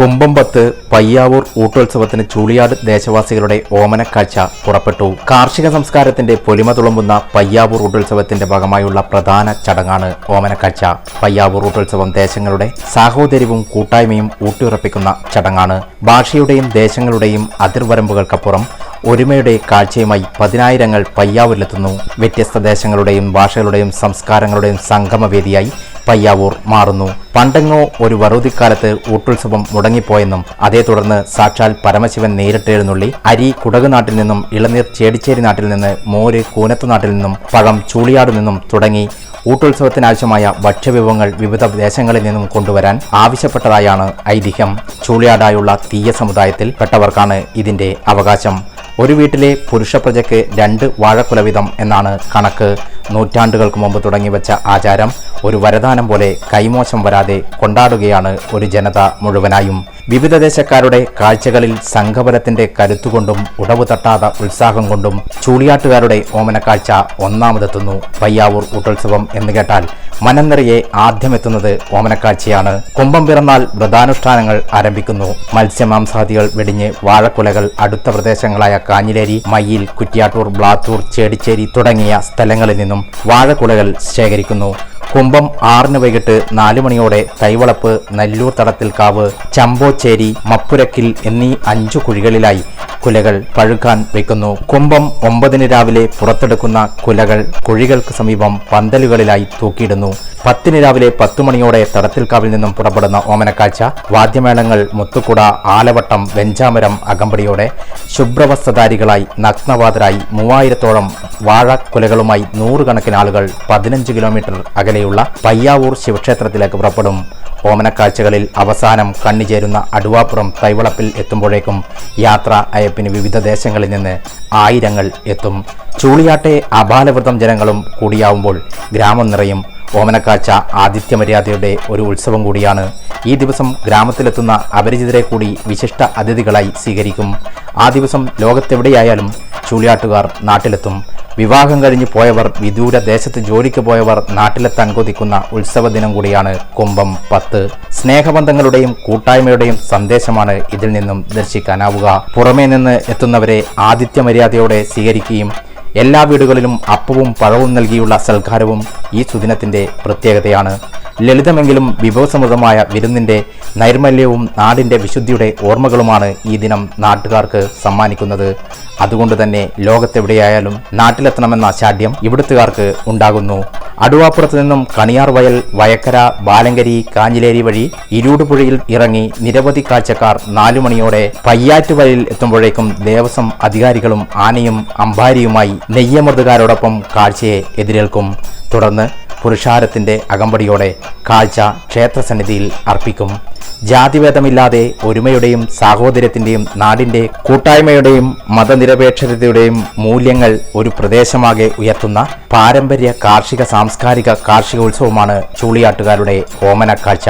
കുമ്പമ്പത്ത് പയ്യാവൂർ ഊട്ടോത്സവത്തിന് ചൂളിയാട് ദേശവാസികളുടെ ഓമനക്കാഴ്ച പുറപ്പെട്ടു. കാർഷിക സംസ്കാരത്തിന്റെ പൊലിമ തുളുമ്പുന്ന പയ്യാവൂർ ഊട്ടോത്സവത്തിന്റെ ഭാഗമായുള്ള പ്രധാന ചടങ്ങാണ് ഓമനക്കാഴ്ച. പയ്യാവൂർ ഊട്ടോത്സവം ദേശങ്ങളുടെ സാഹോദര്യവും കൂട്ടായ്മയും ഊട്ടിയുറപ്പിക്കുന്ന ചടങ്ങാണ്. ഭാഷയുടെയും ദേശങ്ങളുടെയും അതിർവരമ്പുകൾക്കപ്പുറം ഒരുമയുടെ കാഴ്ചയുമായി പതിനായിരങ്ങൾ പയ്യാവൂരിലെത്തുന്നു. വ്യത്യസ്ത ദേശങ്ങളുടെയും ഭാഷകളുടെയും സംസ്കാരങ്ങളുടെയും സംഗമവേദിയായി പയ്യാവൂർ മാറുന്നു. പണ്ടെങ്ങോ ഒരു വറുതിക്കാലത്ത് ഊട്ടുത്സവം മുടങ്ങിപ്പോയെന്നും അതേ തുടർന്ന് സാക്ഷാൽ പരമശിവൻ നേരിട്ടെഴുന്നള്ളി. അരി കുടക് നാട്ടിൽ നിന്നും ഇളനീർ ചേടിച്ചേരി നാട്ടിൽ നിന്ന് മോര് കൂനത്തു നാട്ടിൽ നിന്നും പഴം ചൂളിയാട് നിന്നും തുടങ്ങി. ഊട്ടുത്സവത്തിനാവശ്യമായ ഭക്ഷ്യവിഭവങ്ങൾ വിവിധ ദേശങ്ങളിൽ നിന്നും കൊണ്ടുവരാൻ ആവശ്യപ്പെട്ടതായാണ് ഐതിഹ്യം. ചൂളിയാടായുള്ള തീയ സമുദായത്തിൽ പെട്ടവർക്കാണ് ഇതിന്റെ അവകാശം. ഒരു വീട്ടിലെ പുരുഷപ്രജയ്ക്ക് രണ്ട് വാഴക്കുല വീതം എന്നാണ് കണക്ക്. നൂറ്റാണ്ടുകൾക്ക് മുമ്പ് തുടങ്ങിവെച്ച ആചാരം ഒരു വരദാനം പോലെ കൈമോശം വരാതെ കൊണ്ടാടുകയാണ് ഒരു ജനത മുഴുവനായും. വിവിധ ദേശക്കാരുടെ കാഴ്ചകളിൽ സംഘബലത്തിന്റെ കരുത്തുകൊണ്ടും ഉടവ് തട്ടാത്ത ഉത്സാഹം കൊണ്ടും ചൂളിയാട്ടുകാരുടെ ഓമനക്കാഴ്ച ഒന്നാമതെത്തുന്നു. പയ്യാവൂർ ഊട്ടോത്സവം എന്ന് കേട്ടാൽ മനം നിറയെ ആദ്യമെത്തുന്നത് ഓമനക്കാഴ്ചയാണ്. കുംഭം പിറന്നാൽ വ്രതാനുഷ്ഠാനങ്ങൾ ആരംഭിക്കുന്നു. മത്സ്യമാംസാദികൾ വെടിഞ്ഞ് വാഴക്കുലകൾ അടുത്ത പ്രദേശങ്ങളായ കാഞ്ഞിലേരി മയ്യിൽ കുറ്റ്യാട്ടൂർ ബ്ലാത്തൂർ ചേടിച്ചേരി തുടങ്ങിയ സ്ഥലങ്ങളിൽ നിന്നും വാഴക്കുലകൾ ശേഖരിക്കുന്നു. കുംഭം ആറിന് വൈകിട്ട് നാലു മണിയോടെ തൈവളപ്പ് നല്ലൂർ തടത്തിൽ കാവ് ചമ്പോച്ചേരി മപ്പുരക്കിൽ എന്നീ അഞ്ചു കുഴികളിലായി കുലകൾ പഴുക്കാൻ വെക്കുന്നു. കുംഭം ഒമ്പതിന് രാവിലെ പുറത്തെടുക്കുന്ന കുലകൾ കുഴികൾക്ക് സമീപം പന്തലുകളിലായി തൂക്കിയിടുന്നു. പത്തിന് രാവിലെ പത്തു മണിയോടെ തടത്തിൽക്കാവിൽ നിന്നും പുറപ്പെടുന്ന ഓമനക്കാഴ്ച വാദ്യമേളങ്ങൾ മുത്തുകുട ആലവട്ടം വെഞ്ചാമരം അകമ്പടിയോടെ ശുഭ്രവസ്ത്രധാരികളായി നഗ്നവാതരായി മൂവായിരത്തോളം വാഴക്കുലകളുമായി നൂറുകണക്കിന് ആളുകൾ പതിനഞ്ച് കിലോമീറ്റർ അകലെയുള്ള പയ്യാവൂർ ശിവക്ഷേത്രത്തിലേക്ക് പുറപ്പെടും. ഓമനക്കാഴ്ചകളിൽ അവസാനം കണ്ണിചേരുന്ന അടുവാപ്പുറം തൈവളപ്പിൽ എത്തുമ്പോഴേക്കും യാത്ര അയപ്പിന് വിവിധ ദേശങ്ങളിൽ നിന്ന് ആയിരങ്ങൾ എത്തും. ചൂളിയാട്ടെ അപാലവൃതം ജനങ്ങളും കൂടിയാവുമ്പോൾ ഗ്രാമം നിറയും. ഓമനക്കാഴ്ച ആതിഥ്യമര്യാദയുടെ ഒരു ഉത്സവം കൂടിയാണ്. ഈ ദിവസം ഗ്രാമത്തിലെത്തുന്ന അപരിചിതരെ കൂടി വിശിഷ്ട അതിഥികളായി സ്വീകരിക്കും. ആ ദിവസം ലോകത്തെവിടെയായാലും ചൂളിയാട്ടുകാർ നാട്ടിലെത്തും. വിവാഹം കഴിഞ്ഞു പോയവർ വിദൂര ദേശത്ത് ജോലിക്ക് പോയവർ നാട്ടിലെത്താൻ കൊതിക്കുന്ന ഉത്സവ ദിനം കൂടിയാണ് കുംഭം പത്ത്. സ്നേഹബന്ധങ്ങളുടെയും കൂട്ടായ്മയുടെയും സന്ദേശമാണ് ഇതിൽ നിന്നും ദർശിക്കാനാവുക. പുറമേ നിന്ന് എത്തുന്നവരെ ആതിഥ്യമര്യാദയോടെ സ്വീകരിക്കുകയും എല്ലാ വീടുകളിലും അപ്പവും പഴവും നൽകിയുള്ള സൽക്കാരവും ഈ സുദിനത്തിന്റെ പ്രത്യേകതയാണ്. ലളിതമെങ്കിലും വിഭവസമൃദ്ധമായ വിരുന്നിന്റെ നൈർമല്യവും നാടിന്റെ വിശുദ്ധിയുടെ ഓർമ്മകളുമാണ് ഈ ദിനം നാട്ടുകാർക്ക് സമ്മാനിക്കുന്നത്. അതുകൊണ്ട് തന്നെ ലോകത്തെവിടെയായാലും നാട്ടിലെത്തണമെന്ന ശാഠ്യം ഇവിടുത്തുകാർക്ക് ഉണ്ടാകുന്നു. അടുവാപ്പുറത്ത് നിന്നും കണിയാർ വയൽ വയക്കര ബാലങ്കരി കാഞ്ഞിലേരി വഴി ഇരുടുപുഴയിൽ ഇറങ്ങി നിരവധി കാഴ്ചക്കാർ നാലു മണിയോടെ പയ്യാറ്റുവയലിൽ എത്തുമ്പോഴേക്കും ദേവസ്വം അധികാരികളും ആനയും അമ്പാരിയുമായി നെയ്യമൃതുകാരോടൊപ്പം കാഴ്ചയെ എതിരേൽക്കും. തുടർന്ന് പുരുഷാരത്തിന്റെ അകമ്പടിയോടെ കാഴ്ച ക്ഷേത്രസന്നിധിയിൽ അർപ്പിക്കും. ജാതിഭേദമില്ലാതെ ഒരുമയുടെയും സാഹോദര്യത്തിന്റെയും നാടിന്റെ കൂട്ടായ്മയുടെയും മതനിരപേക്ഷതയുടെയും മൂല്യങ്ങൾ ഒരു പ്രദേശമാകെ ഉയർത്തുന്ന പാരമ്പര്യ കാർഷിക സാംസ്കാരിക കാർഷിക ഉത്സവമാണ് ചൂളിയാട്ടുകാരുടെ ഓമനക്കാഴ്ച.